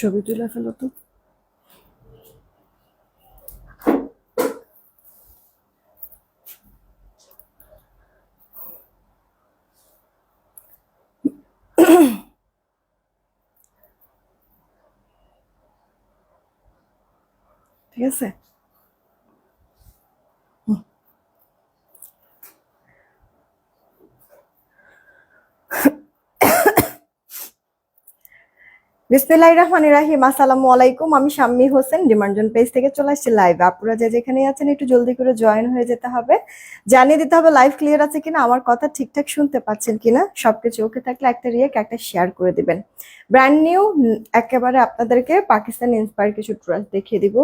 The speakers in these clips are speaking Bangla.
ছবি তুলে ফেলো তো। ঠিক আছে? বিসমিল্লাহির রহমানির রাহিম। আসসালামু আলাইকুম। আমি শাম্মী হোসেন, ডিমান্ডজন পেজ থেকে চলে আসছি লাইভ। আপনারা যে যেখানে আছেন, একটু জলদি করে জয়েন হয়ে যেতে হবে। জানিয়ে দিতে হবে, লাইভ ক্লিয়ার আছে কিনা, আমার কথা ঠিকঠাক শুনতে পাচ্ছেন কিনা, সবকিছু ওকে থাকলে একটা রিয়েক একটা শেয়ার করে দিবেন। ব্র্যান্ড নিউ একেবারে আপনাদেরকে পাকিস্তান ইন্সপায়ার কিছু ড্রেস দেখিয়ে দিব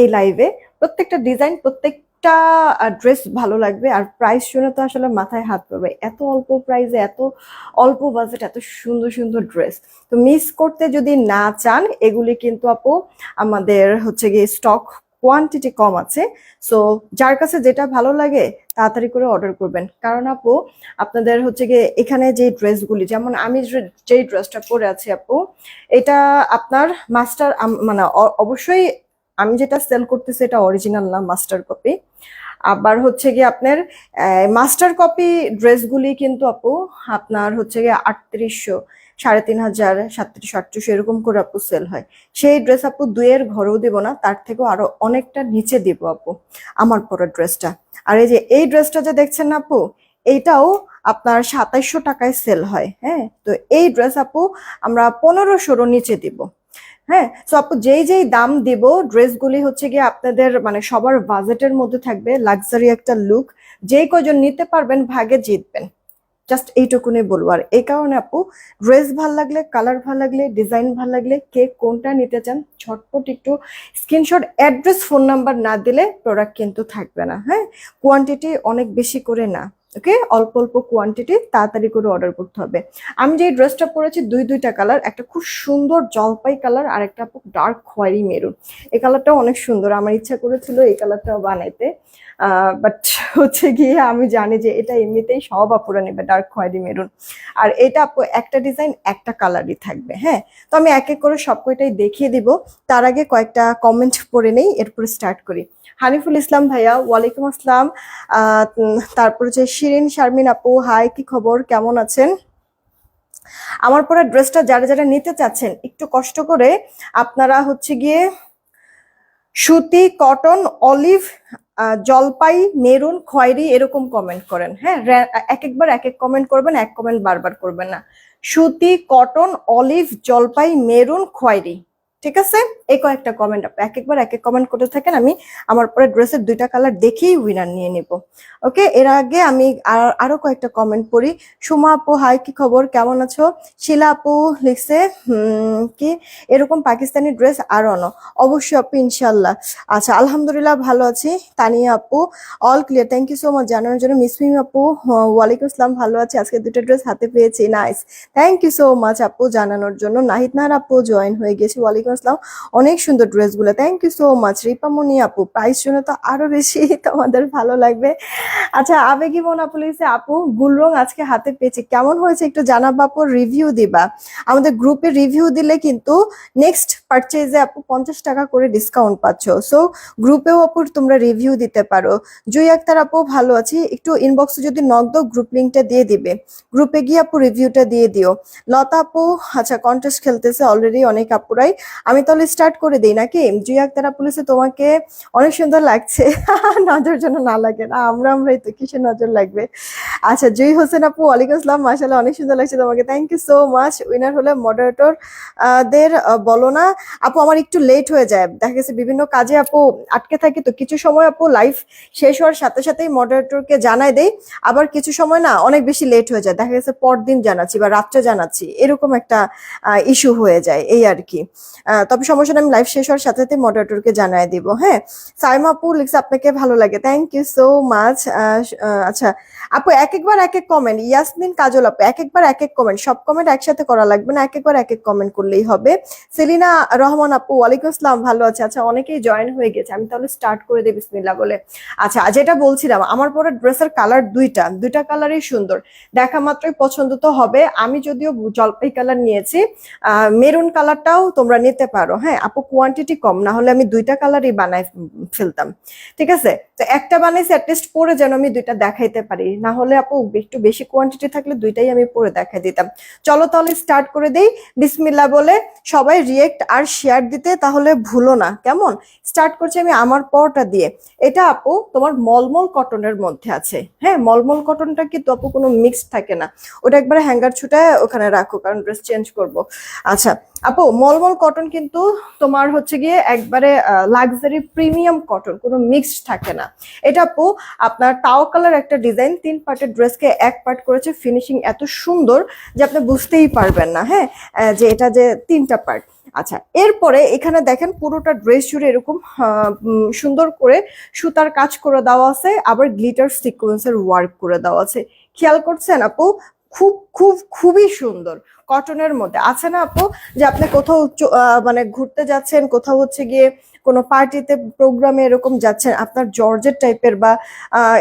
এই লাইভে প্রত্যেকটা ডিজাইন প্রত্যেকটা ড্রেস ভালো লাগবে আর প্রাইস শুনে তো আসলে মাথায় হাত পড়বে। এত অল্প প্রাইসে এত অল্প বাজেট এত সুন্দর সুন্দর ড্রেস তো মিস করতে যদি না চান, এগুলি কিন্তু আপু আমাদের হচ্ছে গিয়ে স্টক কোয়ান্টিটি কম আছে। সো যার কাছে যেটা ভালো লাগে, তাড়াতাড়ি করে অর্ডার করবেন। কারণ আপু, আপনাদের হচ্ছে গিয়ে এখানে যে ড্রেসগুলি যেমন আমি যে- যেই ড্রেসটা পরে আছি আপু, এটা আপনার মাস্টার মানে অবশ্যই আমি যেটা সেল করতেছি এটা অরিজিনাল না মাস্টার কপি আবার হচ্ছে গিয়ে আপনার মাস্টার কপি ড্রেসগুলি কিন্তু আপু, আপনার হচ্ছে গিয়ে আটত্রিশশো, সাড়ে তিন হাজার, সাতত্রিশশো, আটত্রিশশো এরকম করে আপু সেল হয়। সেই ড্রেস আপু দুইয়ের ঘরেও দিব না, তার থেকেও আরও অনেকটা নিচে দিব আপু, আমার পরা ড্রেসটা আর এই যে এই ড্রেসটা যে দেখছেন না আপু এইটাও আপনার সাতাইশশো টাকায় সেল হয় হ্যাঁ? তো এই ড্রেস আপু আমরা পনেরোশোরও নিচে দিব। হ্যাঁ তো আপু যেই যেই দাম দিব, ড্রেসগুলি হচ্ছে গিয়ে আপনাদের মানে সবার বাজেটের মধ্যে থাকবে লাক্সারি একটা লুক যেই কজন নিতে পারবেন ভাগে জিতবেন। জাস্ট এইটুকুনি বলব। আর এই কারণে আপু ড্রেস ভালো লাগলে কালার ভালো লাগলে ডিজাইন ভালো লাগলে, কে কোনটা নিতে চান, ঝটপট একটু স্ক্রিনশট অ্যাড্রেস ফোন নাম্বার না দিলে প্রোডাক্ট কিন্তু থাকবে না হ্যাঁ? কোয়ান্টিটি অনেক বেশি করে না। ওকে অল্প অল্প কোয়ান্টিটি তাড়াতাড়ি করে অর্ডার করতে হবে। আমি যে ড্রেসটা পরেছি, দুই দুইটা কালার একটা খুব সুন্দর জলপাই কালার আর একটা ডার্ক খয়েরি মেরুন এই কালারটাও অনেক সুন্দর, আমার ইচ্ছা করেছিল এই কালারটাও বানাইতে। বাট হচ্ছে গিয়ে আমি জানি যে এটা এমনিতেই সব আপুরা নেবে ডার্ক খয়েরি মেরুন আর এটা আপু, একটা ডিজাইন একটা কালারই থাকবে হ্যাঁ? তো আমি এক এক করে সব কয়টাই দেখিয়ে দিব। তার আগে কয়েকটা কমেন্ট পড়ে নেই, এরপরে স্টার্ট করি। হানিফুল ইসলাম ভাইয়া, ওয়ালাইকুম আসসালাম। তারপর যে শিরিন, শারমিন আপু, হাই, কি খবর? কেমন আছেন? আমার পরে ড্রেসটা যারা যারা নিতে চাচ্ছেন, একটু কষ্ট করে আপনারা হচ্ছে গিয়ে সুতি, কটন, অলিভ জলপাই, মেরুন, খয়েরি এরকম কমেন্ট করেন। হ্যাঁ এক একবার এক এক কমেন্ট করবেন, এক কমেন্ট বারবার করবেন না। সুতি, কটন, অলিভ, জলপাই, মেরুন, খয়েরি। ঠিক আছে? এই কয়েকটা কমেন্ট আপনি এক একবার এক এক কমেন্ট করতে থাকেন, আমি আমার পরে ড্রেসের দুইটা কালার দেখেই উইনার নিয়ে নিব। ওকে এর আগে আমি আর- কয়েকটা কমেন্ট পড়ি। সুমা আপু হাই কি খবর? কেমন আছো? শিলা আপু লিখছে কি? এরকম পাকিস্তানি ড্রেস আর অন? অবশ্যই আপু ইনশাল্লাহ আচ্ছা আলহামদুলিল্লাহ ভালো আছি। তানিয়া আপু all clear thank you so much জানানোর জন্য মিসমিম আপু ওয়ালাইকুম আসসালাম, ভালো আছি। আজকে দুটো ড্রেস হাতে পেয়েছি nice thank you so much আপু, জানানোর জন্য। নাহিদ নাহার আপু জয়েন হয়ে গেছি, ওয়ালাইকুম আসসালাম অনেক সুন্দর ড্রেসগুলো। Thank you so much Ripamoni আপু। প্রাইস শুনে তো আরও বেশি তোমাদের ভালো লাগবে। আচ্ছা আবেগি বোন আপু লিখছে, আপু, গুলরং আজকে হাতে পেয়েছি। কেমন হয়েছে একটু জানাব আপু? রিভিউ দিবা। আমাদের গ্রুপে রিভিউ দিলে কিন্তু নেক্সট পারচেজে আপু পঞ্চাশ টাকা করে ডিসকাউন্ট পাচ্ছ। সো গ্রুপেও আপু তোমরা রিভিউ দিতে পারো। জুই আক্তার আপু, ভালো আছি। একটু ইনবক্সে যদি নক দাও গ্রুপ লিঙ্কটা দিয়ে দিবে। গ্রুপে গিয়ে আপু রিভিউটা দিয়ে দিও। লতা আপু আচ্ছা কন্টেস্ট খেলতেছে অলরেডি অনেক আপুরাই। আমি তাহলে স্টার্ট করে দিই নাকি? জুই আক্তার পুলিশে তোমাকে অনেক সুন্দর লাগছে। নজর যেন না লাগে না, আমরা আমরাই তো, কিসের নজর লাগবে? আচ্ছা জুই হোসেন আপু, ওয়ালাইকুম আসসালাম, মাশাআল্লাহ, অনেক সুন্দর লাগছে তোমাকে। Thank you so much winner হলে মডারেটর দের বলো না। আপু, আমার একটু লেট হয়ে যায়। দেখা গেছে বিভিন্ন কাজে আপু আটকে থাকি, তো কিছু সময় আপু লাইভ শেষ হওয়ার সাথে সাথেই মডারেটরকে জানাই দেই। আবার কিছু সময় না অনেক বেশি লেট হয়ে যায়। দেখা গেছে পরদিন জানাচ্ছি বা রাত্রে জানাচ্ছি। এরকম একটা ইস্যু হয়ে যায়, এই আর কি। তবে সমস্যা নেই, আমি লাইভ শেষ হওয়ার সাথে সাথে মডারেটরকে জানাই দিব হ্যাঁ? সাইমা আপু লিখছে আপনাকে ভালো লাগে থ্যাংক ইউ সো মাচ আচ্ছা আপু এক এক একবার এক এক কমেন্ট ইয়াসমিন কাজল আপু এক একবার এক এক কমেন্ট সব কমেন্ট একসাথে করা লাগবে না এক একবার এক এক কমেন্ট করলেই হবে। সেলিনা রহমান আপু ওয়ালাইকুম আসসালাম ভালো আছে আচ্ছা অনেকেই জয়েন হয়ে গেছে আমি তাহলে স্টার্ট করে দিই বিসমিল্লাহ বলে। আচ্ছা যেটা বলছিলাম আমার পরে ড্রেসের কালার দুইটা দুইটা কালারই সুন্দর দেখা মাত্রই পছন্দ তো হবে আমি যদিও জলপাই কালার নিয়েছি মেরুন কালারটাও তোমরা নিতে পারো হ্যাঁ? আপু কোয়ান্টিটি কম না হলে আমি দুইটা কালারই বানাই ফেলতাম। ঠিক আছে? তো একটা বানাইছি অ্যাটলিস্ট পরে যেন আমি দুইটা দেখাইতে পারি। না হলে আপু, একটু বেশি কোয়ান্টিটি থাকলে দুইটাই আমি পরে দেখাই দিতাম। চলো তাহলে স্টার্ট করে দেই। বিসমিল্লা বলে সবাই রিয়েক্ট আর শেয়ার দিতে তাহলে ভুলো না, কেমন? স্টার্ট করছি আমি আমার পরটা দিয়ে। এটা আপু, তোমার মলমল কটনের মধ্যে আছে। হ্যাঁ মলমল কটনটা কিন্তু আপু কোনো মিক্সড থাকে না। ওটা একবার হ্যাঙ্গার ছুটায় ওখানে রাখো, কারণ ড্রেস চেঞ্জ করব। আচ্ছা আপু, মলমল কটন কিন্তু তোমার হচ্ছে গিয়ে একবারে লাক্সারি প্রিমিয়াম কটন কোনো মিক্সড থাকে না। এটা আপু, আপনার টাও কালার একটা ডিজাইন তিন পার্টের ড্রেসকে এক পার্ট করেছে ফিনিশিং এত সুন্দর যে আপনি বুঝতেই পারবেন না হ্যাঁ? যে এটা যে তিনটা পার্ট আচ্ছা এরপরে এখানে দেখেন পুরোটা ড্রেস জুড়ে এরকম সুন্দর করে সুতার কাজ করে দেওয়া আছে, আবার গ্লিটার সিকোয়েন্সের ওয়ার্ক করে দেওয়া আছে। খেয়াল করছেন আপু? খুব খুব, খুবই সুন্দর কটনের মধ্যে। আছে না আপু? যে আপনি কোথাও মানে ঘুরতে যাচ্ছেন, কোথাও হচ্ছে গিয়ে কোনো পার্টিতে প্রোগ্রামে এরকম যাচ্ছেন আপনার জর্জেট টাইপের বা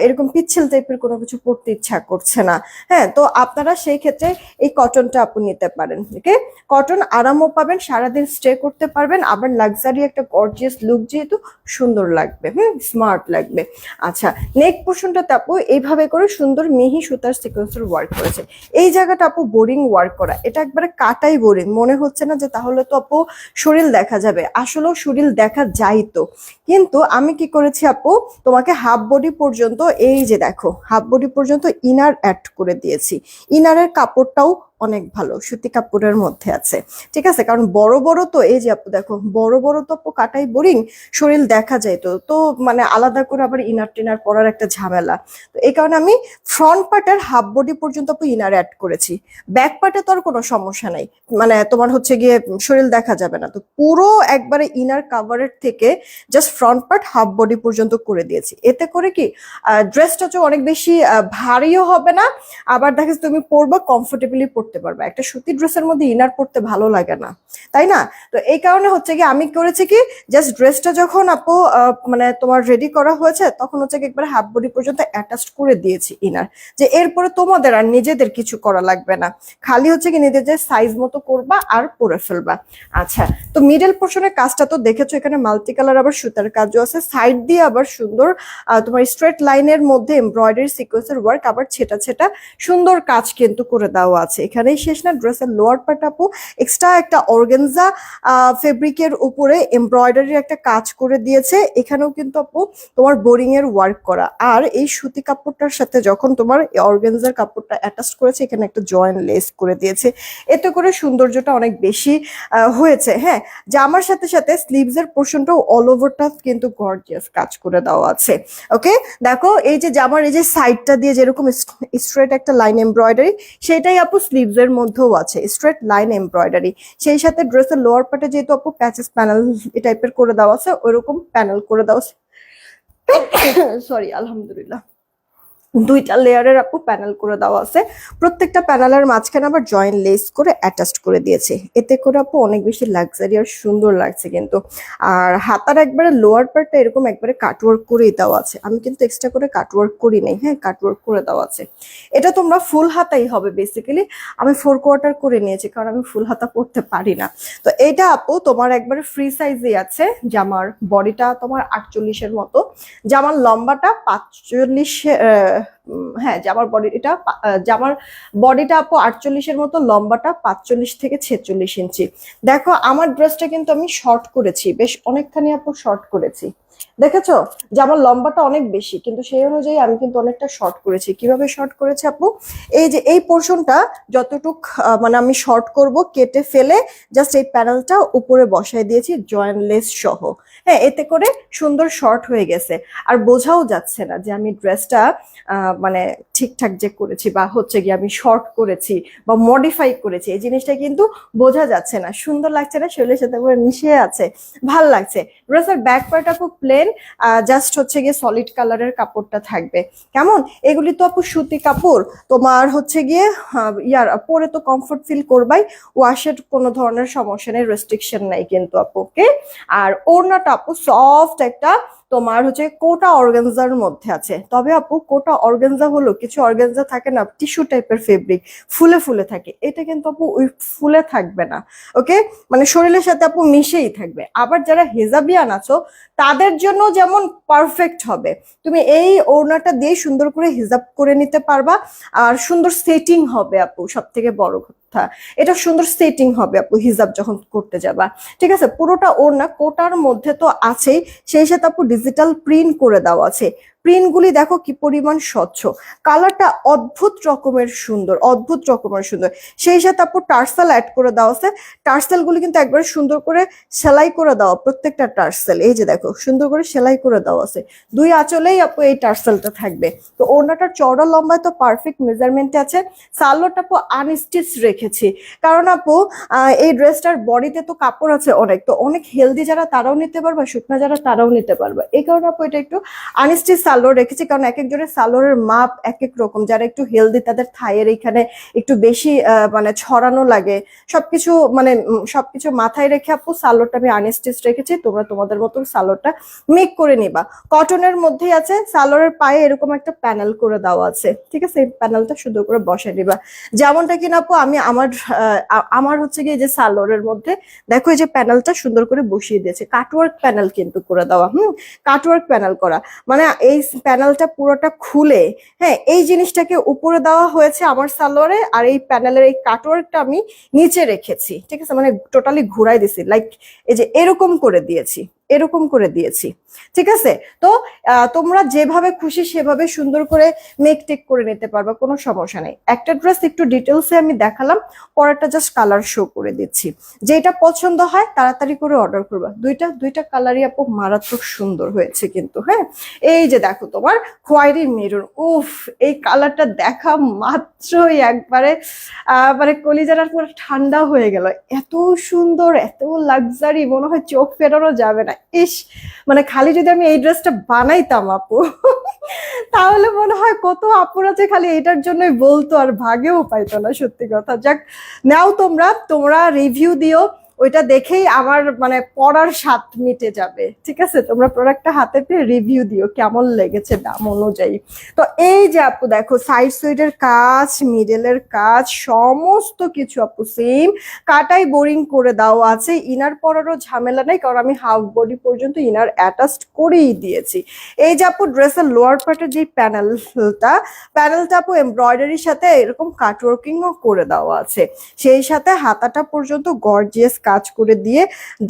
এরকম পিচ্ছিল টাইপের কোনো কিছু পড়তে ইচ্ছা করছে না। হ্যাঁ তো আপনারা সেই ক্ষেত্রে এই কটনটা আপনি নিতে পারেন ওকে কটন আরামও পাবেন, সারাদিন স্টে করতে পারবেন, আবার লাক্সারি একটা গর্জিয়াস লুক যেহেতু সুন্দর লাগবে, হুম? স্মার্ট লাগবে। আচ্ছা নেক পোর্শনটাতে আপু এইভাবে করে সুন্দর মিহি সুতার সিকোয়েন্সের ওয়ার্ক করেছে। এই জায়গাটা আপু বোরিং ওয়ার্ক করা, এটা একবারে কাটাই বোরিং মনে হচ্ছে না যে তাহলে তো আপু শরীর দেখা যাবে। আসলেও শরীর দেখা যাইতো। কিন্তু আমি কি করেছি আপু? তোমাকে হাফ বডি পর্যন্ত এই যে দেখো হাফ বডি পর্যন্ত ইনার অ্যাড করে দিয়েছি। ইনারের কাপড়টাও অনেক ভালো, সুতি কাপড়ের মধ্যে আছে। ঠিক আছে? কারণ বড় বড় তো এই যে আপু দেখো, বড় বড় তো কাটাই বোরিং শরীর দেখা যায় তো। তো মানে আলাদা করে আবার ইনার টিনার পরার একটা ঝামেলা। তো এই কারণে আমি ফ্রন্ট পার্টের হাফ বডি পর্যন্ত আপু ইনার অ্যাড করেছি। ব্যাক পার্টে তো আর কোনো সমস্যা নাই। মানে তোমার হচ্ছে গিয়ে শরীর দেখা যাবে না। তো পুরো একবারে ইনার কাভারের থেকে just front part half body পর্যন্ত করে দিয়েছি। এতে করে কি ড্রেসটা হচ্ছে অনেক বেশি ভারীও হবে না। আবার দেখে তুমি পরবা কমফোর্টেবলি পরতে পারবে। একটা সুতি ড্রেসের মধ্যে ইনার পরতে ভালো লাগে না। তাই না? তো এই কারণে হচ্ছে কি, আমি করেছি কি জাস্ট ড্রেসটা যখন আপু মানে তোমার রেডি করা হয়েছে, তখন হচ্ছে কি একবার হাফ বডি পর্যন্ত অ্যাটাচ করে দিয়েছি ইনার যে এরপরে তোমাদের আর নিজেদের কিছু করা লাগবে না। খালি হচ্ছে কি নিজেদের সাইজ মতো করবা আর পরে ফেলবা। আচ্ছা তো মিডল পোর্শনের কাজটা তো দেখেছ, এখানে মাল্টি কালার আবার সুতার কাজও আছে। সাইড দিয়ে আবার সুন্দর তোমার স্ট্রেট লাইনের মধ্যে এমব্রয়ডারি সিকোয়েন্সের ওয়ার্ক আবার ছেটা ছেটা সুন্দর কাজ কিন্তু করে দেওয়া আছে। এখানেই শেষ না, ড্রেসের লোয়ার পার্ট আপু এক্সট্রা একটা অর্গেনজা ফেব্রিকের উপরে এমব্রয়ডারির একটা কাজ করে দিয়েছে। এখানেও কিন্তু আপু তোমার বোরিং এর ওয়ার্ক করা। আর এই সুতি কাপড়টার সাথে যখন তোমার অর্গেনজার কাপড়টা অ্যাটাচ করেছে, এখানে একটা জয়েন্ট লেস করে দিয়েছে। এতে করে সৌন্দর্যটা অনেক বেশি হয়েছে। হ্যাঁ জামার সাথে সাথে স্লিভস এর পোর্শনটাও অল ওভারটা কিন্তু গর্জিয়াস কাজ করে দেওয়া আছে। ওকে দেখো, এই যে জামার এই যে সাইডটা দিয়ে যেরকম স্ট্রেট একটা লাইন এমব্রয়ডারি সেটাই আপু স্লিভস এর মধ্যেও আছে স্ট্রেট লাইন এমব্রয়ডারি সেই সাথে ড্রেসের লোয়ার পার্টে যেহেতু আপু প্যাচেস প্যানেল টাইপের করে দেওয়া আছে, ওইরকম প্যানেল করে দেওয়া আছে। সরি আলহামদুলিল্লাহ। দুইটা লেয়ারের আপু প্যানেল করে দেওয়া আছে। প্রত্যেকটা প্যানেলের মাঝখানে আবার জয়েন্ট লেস করে অ্যাটাচড করে দিয়েছে। এতে করে আপু অনেক বেশি লাক্সারি আর সুন্দর লাগছে কিন্তু। আর হাতার একবারে লোয়ার পার্টটা এরকম একবারে কাটওয়ার্ক করেই দেওয়া আছে। আমি কিন্তু এক্সট্রা করে কাটওয়ার্ক করি নাই হ্যাঁ কাটওয়ার্ক করে দেওয়া আছে। এটা তোমরা ফুল হাতাই হবে বেসিক্যালি আমি ফোর কোয়ার্টার করে নিয়েছি কারণ আমি ফুল হাতা পরতে পারি না। তো এটা আপু তোমার একবারে ফ্রি সাইজে আছে। জামার বডিটা তোমার আটচল্লিশের মতো। জামার লম্বাটা পাঁচচল্লিশ হ্যাঁ জামার বডি এটা জামার বডিটা আপু আটচল্লিশের মতো, লম্বাটা পাঁচচল্লিশ থেকে ছেচল্লিশ ইঞ্চি। দেখো, আমার ড্রেসটা কিন্তু আমি শর্ট করেছি, বেশ অনেকখানি আপু শর্ট করেছি। দেখেছ? যে আমার লম্বাটা অনেক বেশি, কিন্তু সেই অনুযায়ী আমি কিন্তু অনেকটা শর্ট করেছি। কীভাবে শর্ট করেছি আপু? এই যে, এই পোর্শনটা যতটুক মানে আমি শর্ট করব, কেটে ফেলে জাস্ট এই প্যানেলটা উপরে বসায় দিয়েছি জয়েন্ট লেস সহ। হ্যাঁ এতে করে সুন্দর শর্ট হয়ে গেছে। আর বোঝাও যাচ্ছে না যে আমি ড্রেসটা মানে ঠিকঠাক যে করেছি বা হচ্ছে গিয়ে আমি শর্ট করেছি বা মডিফাই করেছি, এই জিনিসটা কিন্তু বোঝা যাচ্ছে না। সুন্দর লাগছে না? শরীরের সাথে পুরো মিশিয়ে আছে। ভালো লাগছে। ড্রেসের ব্যাক পার্টটা খুব প্লেন জাস্ট হচ্ছে গিয়ে সলিড কালারের কাপড়টা থাকবে। কেমন? এগুলি তো আপু সুতি কাপড়। তোমার হচ্ছে গিয়ে ইয়ার, পরে তো কমফোর্ট ফিল করবাই। ওয়াশের কোনো ধরনের সমস্যা নেই রেস্ট্রিকশন নাই কিন্তু আপু ওকে আর ওড়নাটা আপু সফট একটা তোমার হচ্ছে কোটা অর্গেনজার মধ্যে আছে। তবে আপু, কোটা অর্গেনজা হলো কিছু অর্গেনজা থাকে না, টিস্যু টাইপের ফেব্রিক, ফুলে ফুলে থাকে। এটা কিন্তু আপু ওই ফুলে থাকবে না, ওকে? মানে শরীরের সাথে আপু মিশেই থাকবে। আবার যারা হেজাবিয়ান আছো তাদের জন্য যেমন পারফেক্ট হবে। তুমি এই ওড়নাটা দিয়ে সুন্দর করে হিজাব করে নিতে পারবা। আর সুন্দর সেটিং হবে আপু সব থেকে বড় কথা। এটা সুন্দর সেটিং হবে আপু, হিজাব যখন করতে যাবা। ঠিক আছে? পুরোটা ওড়না কোটার মধ্যে তো আছেই। সেই সাথে আপু ডিজিটাল প্রিন্ট করে দেওয়া আছে। প্রিন্টগুলি দেখো কি পরিমাণ স্বচ্ছ। কালারটা অদ্ভুত রকমের সুন্দর, অদ্ভুত রকমের সুন্দর। সেই সাথে আপু টার্সেল অ্যাড করে দেওয়া আছে। টার্সেলগুলি কিন্তু একবার সুন্দর করে সেলাই করে দেওয়া প্রত্যেকটা টার্সেল। এই যে দেখো, সুন্দর করে সেলাই করে দেওয়া আছে। দুই আঁচলেই আপু এই টার্সেলটা থাকবে। তো ওড়নাটার চওড়া, লম্বায় তো পারফেক্ট মেজারমেন্টে আছে। সালোয়ারটা আপু আনস্টিচ রেখেছি। কারণ আপু এই ড্রেসটার বডিতে তো কাপড় আছে অনেক। তো অনেক হেলদি যারা তারাও নিতে পারবে শুকনা যারা তারাও নিতে পারবে। এই কারণে আপু এটা একটু আনস্টিচ সালোয়ার রেখেছি, কারণ এক একজনের সালোয়ারের মাপ এক এক রকম। যারা একটু হেলদি তাদের থাইয়ের এখানে একটু বেশি মানে ছড়ানো লাগে। সবকিছু মানে সবকিছু মাথায় রেখে আপু সালোয়ারটা আমি আনস্টিচ রেখেছি, তোমরা তোমাদের মতো সালোয়ারটা মেক করে নিবা। কটনের মধ্যেই আছে সালোয়ারের পায়ে এরকম একটা প্যানেল করে দেওয়া আছে, ঠিক আছে? এই প্যানেলটা সুন্দর করে বসে নিবা। যেমনটা কিনা আপু, আমি আমার আমার হচ্ছে গিয়ে যে সালোয়ারের মধ্যে, দেখো এই যে প্যানেলটা সুন্দর করে বসিয়ে দিয়েছে। কাটওয়ার্ক প্যানেল কিন্তু করে দেওয়া, হুম? কাটওয়ার্ক প্যানেল করা। মানে এই প্যানেলটা পুরোটা খুলে হ্যাঁ এই জিনিসটাকে উপরে দেওয়া হয়েছে আমার সালোয়ারে আর এই প্যানেলের এই কাটওয়ার্কটা আমি নিচে রেখেছি, ঠিক আছে? মানে টোটালি ঘুরাই দিছি লাইক এই যে এরকম করে দিয়েছি। এরকম করে দিয়েছি। ঠিক আছে? তো তোমরা যেভাবে খুশি সেভাবে সুন্দর করে মেক টেক করে নিতে পারবে, কোনো সমস্যা নেই। একটা ড্রেস একটু ডিটেলসে আমি দেখালাম, পরেরটা জাস্ট কালার শো করে দিচ্ছি। যেটা পছন্দ হয়, তাড়াতাড়ি করে অর্ডার করবা। দুইটা দুইটা কালারই আপু মারাত্মক সুন্দর হয়েছে কিন্তু হ্যাঁ? এই যে দেখো তোমার খোয়ারি মেরুন উফ! এই কালারটা দেখা মাত্রই একবারে মানে কলিজারা পুরো ঠান্ডা হয়ে গেল। এত সুন্দর, এত লাক্সারি মনে হয় চোখ ফেরানো যাবে না। ইস মানে খালি যদি আমি এই ড্রেসটা বানাইতাম আপু, তাহলে মনে হয় কত আপুর আছে খালি এটার জন্যই বলতো আর ভাগেও পাইতো না, সত্যি কথা। যাক, নাও তোমরা তোমরা রিভিউ দিও। ওইটা দেখেই আমার মানে পড়ার স্বাদ মিটে যাবে। ঠিক আছে? তোমরা প্রোডাক্টটা হাতে পেয়ে রিভিউ দিও কেমন লেগেছে দাম অনুযায়ী। তো এই যে আপু দেখো সাইড সুইডের কাজ মিডলের কাজ, সমস্ত কিছু আপু সেম কাটাই বোরিং করে দেওয়া আছে। ইনার পরারও ঝামেলা নেই, কারণ আমি হাফ বডি পর্যন্ত ইনার অ্যাটাচড করেই দিয়েছি। এই যে আপু ড্রেসের লোয়ার পার্টের যে প্যানেলটা প্যানেলটা আপু এমব্রয়ডারির সাথে এরকম কাটওয়ার্কিংও করে দেওয়া আছে। সেই সাথে হাতাটা পর্যন্ত গর্জিয়াস কাজ করে দিয়ে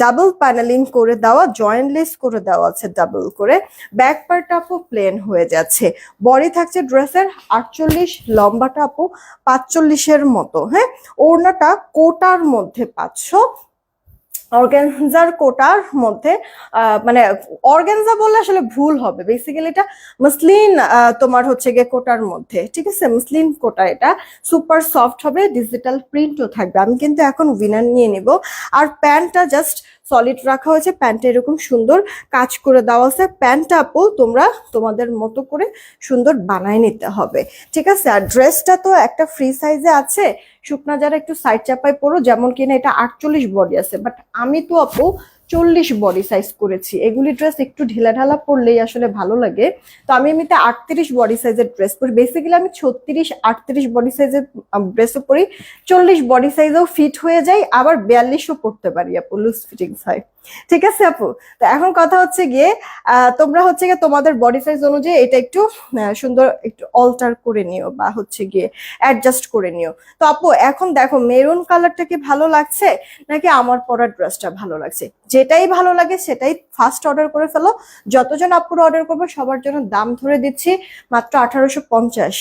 ডাবল প্যানেলিং করে দেওয়া জয়েন্টলেস করে দেওয়া আছে ডাবল করে। ব্যাক পার্টটা আপু প্লেন হয়ে যাচ্ছে। বডি থাকছে ড্রেসের আটচল্লিশ, লম্বাটা আপু পাঁচচল্লিশের মতো হ্যাঁ? ওড়নাটা কোটার মধ্যে পাচ্ছ। অর্গানজার কোটার মধ্যে মানে অর্গানজা বললে আসলে ভুল হবে। বেসিক্যালি এটা মুসলিন তোমার হচ্ছে গিয়ে কোটার মধ্যে, ঠিক আছে? মুসলিন কোটা এটা সুপার সফট হবে ডিজিটাল প্রিন্টও থাকবে। আমি কিন্তু এখন উইনার নিয়ে নিব। আর প্যান্টটা জাস্ট সলিড রাখা হয়েছে, প্যান্টটা এরকম সুন্দর কাজ করে দেওয়া আছে। প্যান্টটা আপু তোমরা তোমাদের মতো করে সুন্দর বানায় নিতে হবে, ঠিক আছে? আর ড্রেসটা তো একটা ফ্রি সাইজে আছে শুকনা যারা একটু সাইড চাপায় পরো, যেমন কিনা এটা আটচল্লিশ বডি আছে বাট আমি তো আপু চল্লিশ বডি সাইজ করেছি। এগুলি ড্রেস একটু ঢিলা ঢালা পরলেই আসলে ভালো লাগে। তো আমি এমনিতে আটত্রিশ বডি সাইজের ড্রেস পরি। বেসিক্যালি আমি ছত্রিশ, আটত্রিশ বডি সাইজের ড্রেসও পরি। চল্লিশ বডি সাইজেও ফিট হয়ে যায় আবার বিয়াল্লিশও পরতে পারি আপু লুজ ফিটিংস হয় ঠিক আছে আপু? তো এখন কথা হচ্ছে গিয়ে তোমরা হচ্ছে গিয়ে তোমাদের বডি সাইজ অনুযায়ী এটা একটু সুন্দর একটু অল্টার করে নিও বা হচ্ছে গিয়ে অ্যাডজাস্ট করে নিও। তো আপু, এখন দেখো মেরুন কালারটা কি ভালো লাগছে, নাকি আমার পরা ড্রেসটা ভালো লাগছে? যেটাই ভালো লাগে সেটাই ফার্স্ট অর্ডার করে ফেলো। যতজন আপুর অর্ডার করবে, সবার জন্য দাম ধরে দিচ্ছি মাত্র আঠারোশো পঞ্চাশ।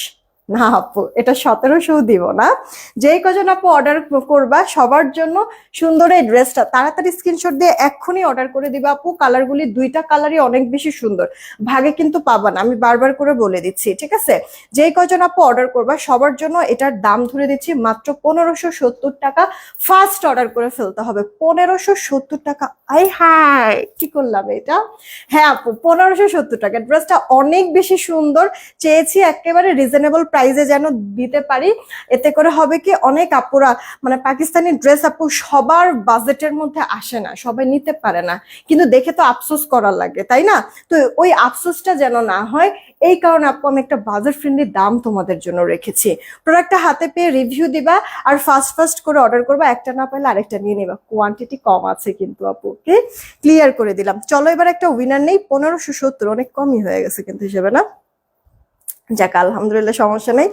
না আপু, এটা সতেরোশো দিব না। যেই কজন আপু অর্ডার করবা, সবার জন্য সুন্দর এই ড্রেসটা তাড়াতাড়ি স্ক্রিনশট দিয়ে এক্ষুনি অর্ডার করে দিবা আপু। কালারগুলি দুইটা কালারই অনেক বেশি সুন্দর। ভাগে কিন্তু পাবা না, আমি বারবার করে বলে দিচ্ছি, ঠিক আছে? যেই কজন আপু অর্ডার করবা, সবার জন্য এটার দাম ধরে দিচ্ছি মাত্র পনেরোশো সত্তর টাকা। ফার্স্ট অর্ডার করে ফেলতে হবে, পনেরোশো সত্তর টাকা। আই হাই কি করলাম এটা? হ্যাঁ আপু, পনেরোশো সত্তর টাকা। ড্রেসটা অনেক বেশি সুন্দর, চেয়েছি একেবারে রিজনেবল প্রাইসে যেন দিতে পারি। এতে করে হবে কি অনেক আপুরা মানে পাকিস্তানি ড্রেস আপু সবার বাজেটের মধ্যে আসে না, সবাই নিতে পারে না। কিন্তু দেখে তো আফসোস করার লাগে, তাই না? তো ওই আফসোসটা যেন না হয়, এই কারণে আপু আমি একটা বাজেট ফ্রেন্ডলি দাম তোমাদের জন্য রেখেছি। প্রোডাক্টটা হাতে পেয়ে রিভিউ দিবা আর ফার্স্ট ফার্স্ট করে অর্ডার করবা, একটা না পাইলে আরেকটা নিয়ে নিবা। কোয়ান্টিটি কম আছে কিন্তু আপু ওকে ক্লিয়ার করে দিলাম। চলো এবার একটা উইনার নেই, পনেরোশো সত্তর, অনেক কমই হয়ে গেছে কিন্তু হিসেবে, না? যাক আলহামদুলিল্লাহ সমস্যা নেই।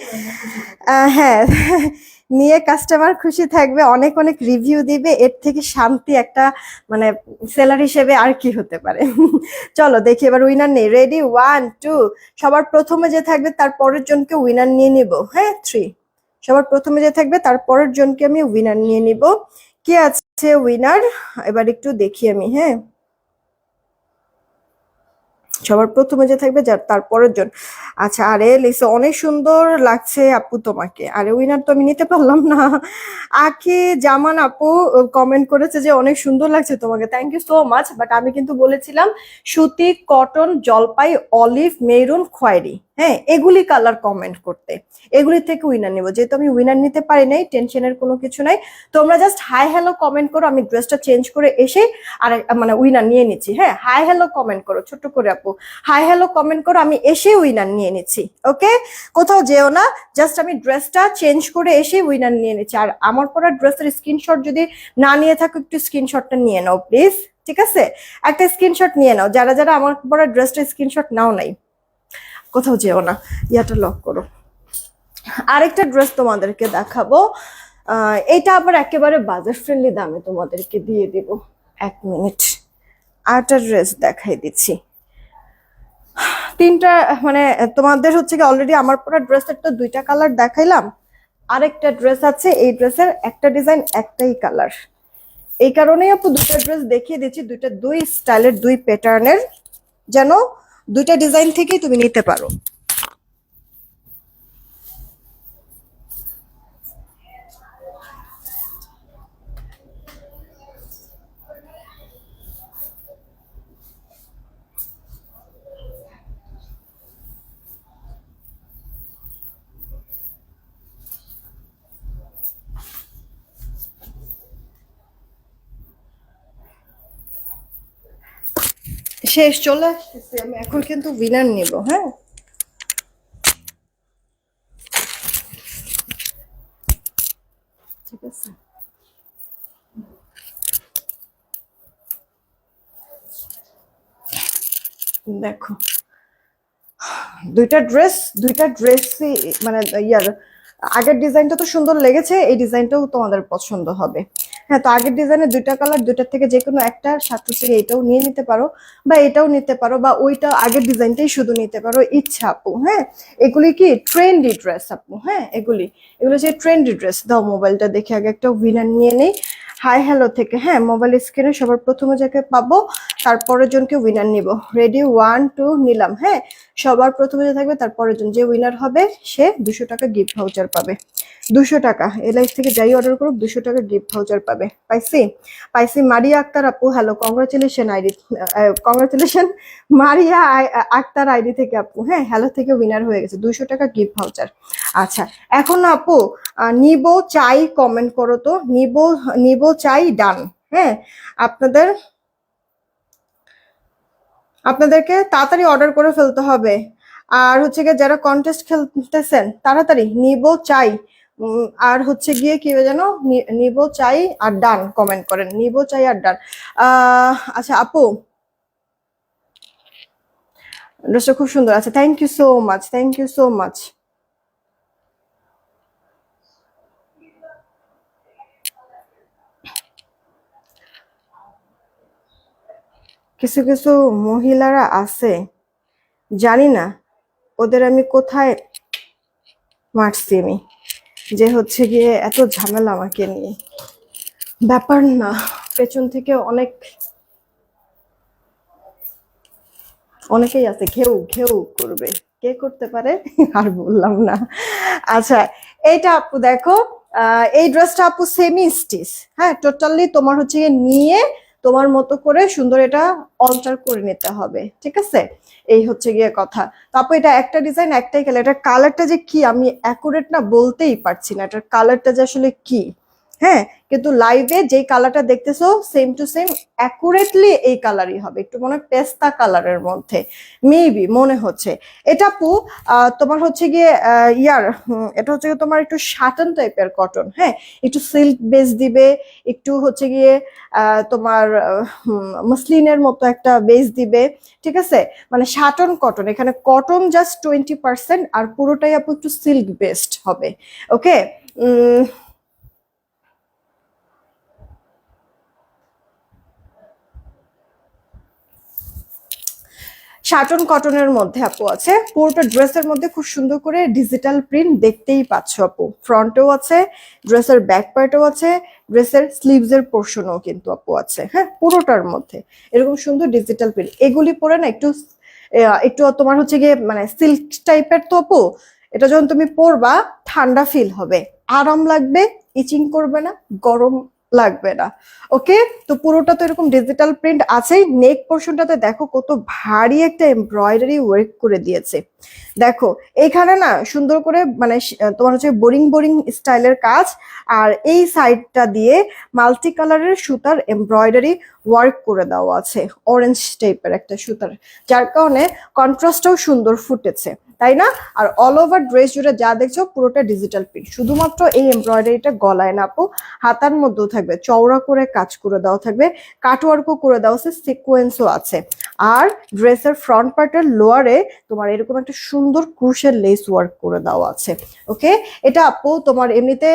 আহ, হ্যাঁ নিয়ে কাস্টমার খুশি থাকবে অনেক অনেক রিভিউ দিবে এর থেকে শান্তি একটা মানে সেলার হিসেবে আর কি হতে পারে। চলো দেখি এবার উইনার নেই। রেডি ওয়ান টু সবার প্রথমে যে থাকবে তার পরের জনকে উইনার নিয়ে নিব। হ্যাঁ থ্রি সবার প্রথমে যে থাকবে তার পরের জনকে আমি উইনার নিয়ে নিব। কে আছে উইনার এবার একটু দেখি আমি হ্যাঁ। সবার প্রথমে যে থাকবে যার তারপরের জন। আচ্ছা আরে লিসা, অনেক সুন্দর লাগছে আপু তোমাকে। আরে উইনার তো আমি নিতে পারলাম না। আখি, জামান আপু কমেন্ট করেছে যে অনেক সুন্দর লাগছে তোমাকে। Thank you so much but আমি কিন্তু বলেছিলাম, সুতি কটন জলপাই অলিভ মেরুন খয়েরি। হ্যাঁ এগুলি কালার কমেন্ট করতে। এগুলি থেকে উইনার নেব। যেহেতু আমি উইনার নিতে পারি নাই টেনশনের কোনো কিছু নাই, তোমরা জাস্ট হাই হ্যালো কমেন্ট করো, আমি ড্রেসটা চেঞ্জ করে এসে আর মানে উইনার নিয়ে নিচ্ছি। হ্যাঁ হাই হ্যালো কমেন্ট করো, ছোট্ট করে আপু। হাই হ্যালো কমেন্ট করো, আমি এসে উইনার নিয়ে নিচ্ছি ওকে কোথাও যেও না জাস্ট আমি ড্রেসটা চেঞ্জ করে এসে উইনার নিয়ে নিচ্ছি। আর আমার পরা ড্রেসের স্ক্রিনশট যদি না নিয়ে থাকো, একটু স্ক্রিনশটটা নিয়ে নাও প্লিজ ঠিক আছে? একটা স্ক্রিনশট নিয়ে নাও। যারা যারা আমার পরা ড্রেসটা স্ক্রিনশট নাও নাই কোথাও যেও না, ইয়াটা লক করো। আরেকটা ড্রেস তোমাদেরকে দেখাবো। এটা আবার একেবারে বাজার ফ্রেন্ডলি দামে তোমাদেরকে দিয়ে দিব। এক মিনিট আরেকটা ড্রেস দেখাই দিচ্ছি। তিনটা মানে তোমাদের হচ্ছে কি অলরেডি আমার পরা ড্রেসের তো দুইটা কালার দেখাইলাম। আরেকটা ড্রেস আছে, এই ড্রেসের একটা ডিজাইন একটাই কালার এই কারণেই আপু দুইটা ড্রেস দেখিয়ে দিচ্ছি, দুইটা দুই স্টাইলের দুই প্যাটার্নের যেন দুইটা ডিজাইন থেকেই তুমি নিতে পারো। শেষ, চলে আসতেছে আমি। এখন কিন্তু উইনার নিব হ্যাঁ? ঠিক আছে। দেখো, দুইটা ড্রেস, দুইটা ড্রেসই মানে ইয়ার, আগের ডিজাইনটা তো সুন্দর লেগেছে, এই ডিজাইনটাও তোমাদের পছন্দ হবে। হ্যাঁ তো আগের ডিজাইনের দুইটা কালার দুইটার থেকে যে কোনো একটা সাথে থেকে এটাও নিয়ে নিতে পারো বা এটাও নিতে পারো বা ওইটা আগের ডিজাইনটাই শুধু নিতে পারো। ইচ্ছা আপু হ্যাঁ? এগুলি কি ট্রেন্ডি ড্রেস আপু হ্যাঁ? এগুলি, এগুলো যে ট্রেন্ডি ড্রেস দাও মোবাইলটা দেখে আগে একটা উইনার নিয়ে নেই। হাই হ্যালো থেকে হ্যাঁ মোবাইল স্ক্রিনে সবার প্রথমে যাকে পাবো, তারপরের জনকে উইনার নিব। রেডি ওয়ান টু নিলাম হ্যাঁ? সবার প্রথমে যে থাকবে, তারপরের জন। যে উইনার হবে, সে দুশো টাকা গিফট ভাউচার পাবে। দুশো টাকা এলআইস থেকে যাই অর্ডার করুক, দুশো টাকা গিফট ভাউচার পাবে। পাইছি? পাইছি মারিয়া আক্তার আপু hello congratulation ID congratulation Maria Akter ID থেকে আপু হ্যাঁ হ্যালো থেকে উইনার হয়ে গেছে দুশো টাকা গিফট ভাউচার আচ্ছা এখন আপু নিব, চাই কমেন্ট করো তো, নিব নিব, চাই ডান হ্যাঁ আপনাদের, আপনাদেরকে তাড়াতাড়ি অর্ডার করে ফেলতে হবে। আর হচ্ছে গিয়ে যারা কন্টেস্ট খেলতেছেন, তাড়াতাড়ি, নিব, চাই আর হচ্ছে গিয়ে কি যেন নিব, চাই আর ডান কমেন্ট করেন। নিব, চাই আর ডান। আচ্ছা আপু। ড্রেসটা খুব সুন্দর আছে। Thank you so much thank you so much কিছু কিছু মহিলারা আছে, জানি না, ওদের আমি কোথায় মারছি আমি? যে হচ্ছে গিয়ে এত ঝামেলা আমাকে নিয়ে। ব্যাপার না, পেছন থেকে অনেক অনেকেই আছে, ঘেউ ঘেউ করবে। কে করতে পারে? আর বললাম না। আচ্ছা এইটা আপু দেখো এই ড্রেসটা আপু সেমি স্টিচ হ্যাঁ টোটালি তোমার হচ্ছে নিয়ে তোমার মতো করে সুন্দর এটা অল্টার করে নিতে হবে, ঠিক আছে? এই হচ্ছে গিয়ে কথা। তারপর এটা একটা ডিজাইন একটাই কালার এটা কালারটা যে কি আমি অ্যাকুরেট না বলতেই পারছি না, এটার কালারটা যে আসলে কি? হ্যাঁ কিন্তু লাইভে যেই কালারটা দেখতেছো সেম টু সেম অ্যাকুরেটলি এই কালারই হবে। একটু মনে পেস্তা কালারের মধ্যে। মেবি মনে হচ্ছে। এটা আহ, তোমার হচ্ছে গিয়ে ইয়ার এটা হচ্ছে গিয়ে তোমার একটু শাটন টাইপের কটন হ্যাঁ? একটু সিল্ক বেস দিবে একটু হচ্ছে গিয়ে তোমার মসলিনের মতো একটা বেস দিবে ঠিক আছে? মানে শাটন কটন এখানে কটন জাস্ট টোয়েন্টি পার্সেন্ট আর পুরোটাই আপু একটু সিল্ক বেসড হবে। ওকে শাটন কটনের মধ্যে আপু আছে। পুরোটা ড্রেসের মধ্যে খুব সুন্দর করে ডিজিটাল প্রিন্ট দেখতেই পাচ্ছ আপু। ফ্রন্টেও আছে ড্রেসের ব্যাক পার্টেও আছে ড্রেসের স্লিভস এর পোর্শনও কিন্তু আপু আছে হ্যাঁ? পুরোটার মধ্যে। এরকম সুন্দর ডিজিটাল প্রিন্ট এগুলি পরে না একটু একটু তোমার হচ্ছে গিয়ে মানে সিল্ক টাইপের তো আপু, এটা যখন তুমি পরবা, ঠান্ডা ফিল হবে। আরাম লাগবে ইচিং করবে না, গরম লাগবে না। ওকে তো পুরোটা তো এরকম ডিজিটাল প্রিন্ট আছেই। নেক পোর্শনটাতে দেখো কত ভারী একটা এমব্রয়ডারি ওয়ার্ক করে দিয়েছে। দেখো, এইখানে না সুন্দর করে মানে তোমার হচ্ছে বোরিং বোরিং স্টাইলের কাজ, আর এই সাইডটা দিয়ে মাল্টি কালারের সুতার এমব্রয়ডারি ওয়ার্ক করে দেওয়া আছে, অরেঞ্জ টাইপের একটা সুতার, যার কারণে কন্ট্রাস্টটাও সুন্দর ফুটেছে, তাই না? আর অল ওভার ড্রেস জুড়ে যা দেখছ পুরোটা ডিজিটাল প্রিন্ট শুধুমাত্র এই এমব্রয়ডারিটা গলায় না আপু, হাতার মধ্যেও থাকবে, চওড়া করে কাজ করে দেওয়া থাকবে কাটওয়ার্কও করে দেওয়া আছে সিকোয়েন্সও আছে। আর ড্রেসের ফ্রন্ট পার্টের লোয়ারে তোমার এরকম একটা সুন্দর ক্রুশের লেস ওয়ার্ক করে দেওয়া আছে ওকে এটা আপু তোমার এমনিতে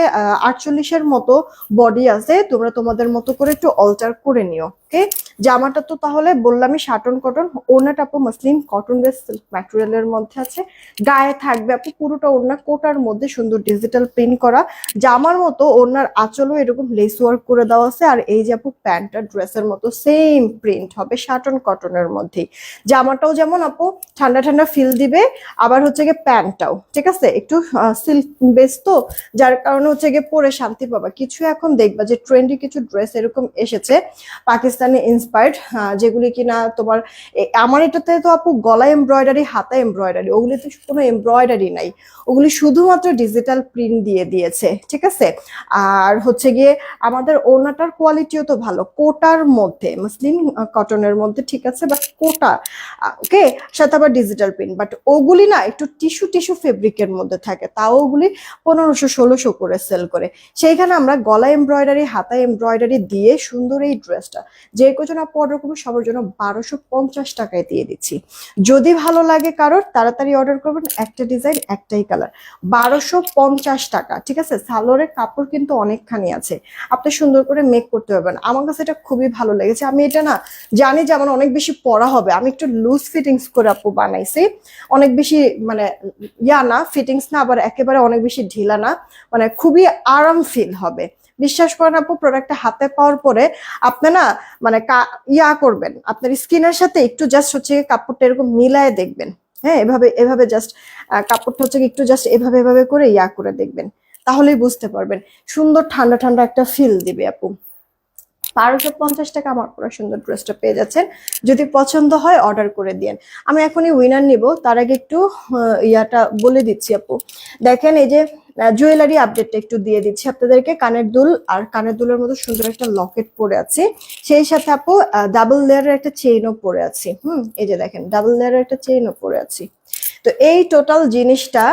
আটচল্লিশের মতো বডি আছে, তোমরা তোমাদের মতো করে একটু অল্টার করে নিও ওকে জামাটা তো তাহলে বললামই শাটন কটন ওনাটা আপু মাসলিন কটন বেস সিল্ক ম্যাটেরিয়ালের মধ্যে আছে। গায়ে থাকবে আপু পুরোটা ওড়না, কোটার মধ্যে সুন্দর ডিজিটাল প্রিন্ট করা। জামার মতো ওড়নার আঁচলও এরকম লেস ওয়ার্ক করে দেওয়া আছে, আর এই যে আপু প্যান্টটা ড্রেসের মতো সেম প্রিন্ট হবে শাটন কটনের মধ্যেই। জামাটাও যেমন আপু ঠান্ডা ঠান্ডা ফিল দিবে, আবার হচ্ছে গিয়ে প্যান্টটাও, ঠিক আছে? একটু সিল্ক বেস তো, যার কারণে হচ্ছে গিয়ে পরে শান্তি পাবা। কিছু এখন দেখবা যে ট্রেন্ডি কিছু ড্রেস এরকম এসেছে, পাকিস্তানি ইন্সপায়ার্ড যেগুলি কিনা তোমার আমার এটাতে তো আপু গলা এমব্রয়ডারি হাতা এমব্রয়ডারি ওগুলিতে কোনো এমব্রয়ডারি নাই। ওগুলি শুধুমাত্র ডিজিটাল প্রিন্ট দিয়ে দিয়েছে, ঠিক আছে? আর হচ্ছে গিয়ে আমাদের ওড়নাটার কোয়ালিটিও তো ভালো, কোটার মধ্যে, মুসলিম কটনের মধ্যে, ঠিক আছে? But Kota okay? সাথে আবার ডিজিটাল প্রিন্ট বাট ওগুলি না একটু টিস্যু টিস্যু ফেব্রিকের মধ্যে থাকে, তাও ওগুলি পনেরোশো, ষোলোশো করে সেল করে। সেইখানে আমরা গলা এমব্রয়ডারি হাতা এমব্রয়ডারি দিয়ে সুন্দর এই ড্রেসটা যে কজন অর্ডার করব সবার জন্য বারোশো পঞ্চাশ টাকায় দিয়ে দিচ্ছি। যদি ভালো লাগে কারোর, তাড়াতাড়ি অর্ডার করবেন, একটা ডিজাইন একটাই কালার বারোশো পঞ্চাশ টাকা, ঠিক আছে? সালোয়ারের কাপড় কিন্তু অনেকখানি আছে। আপনি সুন্দর করে মেক করতে পারবেন। আমার কাছে এটা খুবই ভালো লেগেছে। আমি এটা না জানি যে আমার অনেক বেশি পড়া হবে। আমি একটু লুজ ফিটিংস করে আপু বানাইছি। অনেক বেশি মানে ইয়া না ফিটিংস না, আবার একেবারে অনেক বেশি ঢিলা না। মানে খুবই আরাম ফিল হবে। বিশ্বাস করেন আপু প্রোডাক্টটা হাতে পাওয়ার পরে আপনি না মানে ইয়া করবেন। আপনার স্কিনের সাথে একটু জাস্ট হচ্ছে কাপড়টা এরকম মিলায় দেখবেন। হ্যাঁ এভাবে এভাবে জাস্ট কাপড়টা হচ্ছে একটু জাস্ট এভাবে এভাবে করে ইয়া করে দেখবেন। তাহলেই বুঝতে পারবেন। সুন্দর ঠান্ডা ঠান্ডা একটা ফিল দিবে আপু। বারোশো পঞ্চাশ টাকা আমার পুরো সুন্দর ড্রেসটা পেয়ে যাচ্ছেন। যদি পছন্দ হয় অর্ডার করে দিন আমি এখনই উইনার নিব, তার আগে একটু ইয়াটা বলে দিচ্ছি আপু। দেখেন এই যে জুয়েলারি আপডেটটা একটু দিয়ে দিচ্ছি আপনাদেরকে। কানের দুল, আর কানের দুলের মতো সুন্দর একটা লকেট পরে আছে। সেই সাথে আপু ডাবল লেয়ারের একটা চেইনও পরে আছি। হুম, এই যে দেখেন ডাবল লেয়ারের একটা চেইনও পরে আছি। তো এই টোটাল জিনিসটা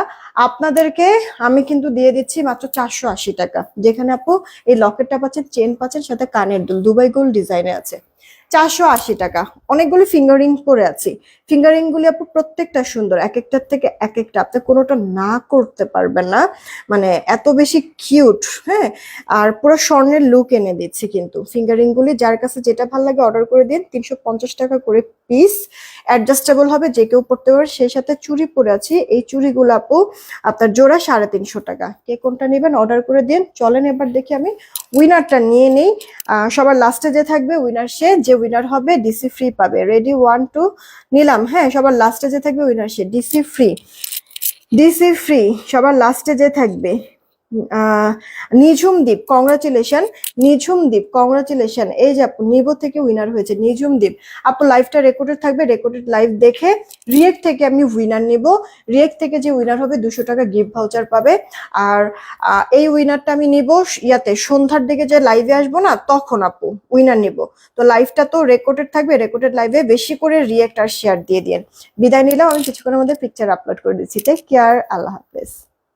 আপনাদেরকে আমি কিন্তু দিয়ে দিচ্ছি মাত্র চারশো আশি টাকা। যেখানে আপু এই লকেটটা পাচ্ছেন চেন পাচ্ছেন, সাথে কানের দুল দুবাই গোল্ড ডিজাইনে আছে। চারশো আশি টাকা। অনেকগুলো ফিঙ্গারিং পরে আছি। ফিঙ্গারিং গুলি আপু প্রত্যেকটা সুন্দর এক একটার থেকে এক একটা আপনি কোনোটা না করতে পারবেন না। মানে এত বেশি কিউট হ্যাঁ? আর পুরো স্বর্ণের লুক এনে দিচ্ছি কিন্তু। ফিঙ্গারিং গুলি যার কাছে যেটা ভালো লাগে অর্ডার করে দিন। তিনশো পঞ্চাশ টাকা করে পিস অ্যাডজাস্টেবল হবে, যে কেউ পড়তে পারে সেই সাথে চুড়ি পরে আছি। এই চুড়িগুলো আপু আপনার জোড়া সাড়ে তিনশো টাকা। কে কোনটা নেবেন অর্ডার করে দিন। চলেন এবার দেখি আমি উইনারটা নিয়ে নেই। সবার লাস্টে যে থাকবে উইনার সে, যে উইনার হবে ডিসি ফ্রি পাবে। রেডি ওয়ান টু নিলাম। হ্যাঁ সবার লাস্টে যে থাকবে উইনার সে। ডিসি ফ্রি ডিসি ফ্রি সবার লাস্টে যে থাকবে। নিঝুম দ্বীপ কংগ্রাচুলেশন নিঝুম দ্বীপ কংগ্রাচুলেশন এই যে আপু নিবো থেকে উইনার হয়েছে নিঝুম দ্বীপ। আপু লাইভটা রেকর্ডেড থাকবে রেকর্ডেড লাইভ দেখে রিয়েক্ট থেকে আমি উইনার নিব। রিয়েক্ট থেকে যে উইনার হবে দুশো টাকা গিফট ভাউচার পাবে। আর এই উইনারটা আমি নিব ইয়াতে সন্ধ্যার দিকে যে লাইভে আসব না, তখন আপু উইনার নিব। তো লাইভটা তো রেকর্ডেড থাকবে রেকর্ডেড লাইভে বেশি করে রিয়েক্ট আর শেয়ার দিয়ে দিন বিদায় নিলাম, আমি কিছুক্ষণের মধ্যে পিকচার আপলোড করে দিচ্ছি। টেক কেয়ার আল্লাহ হাফেজ।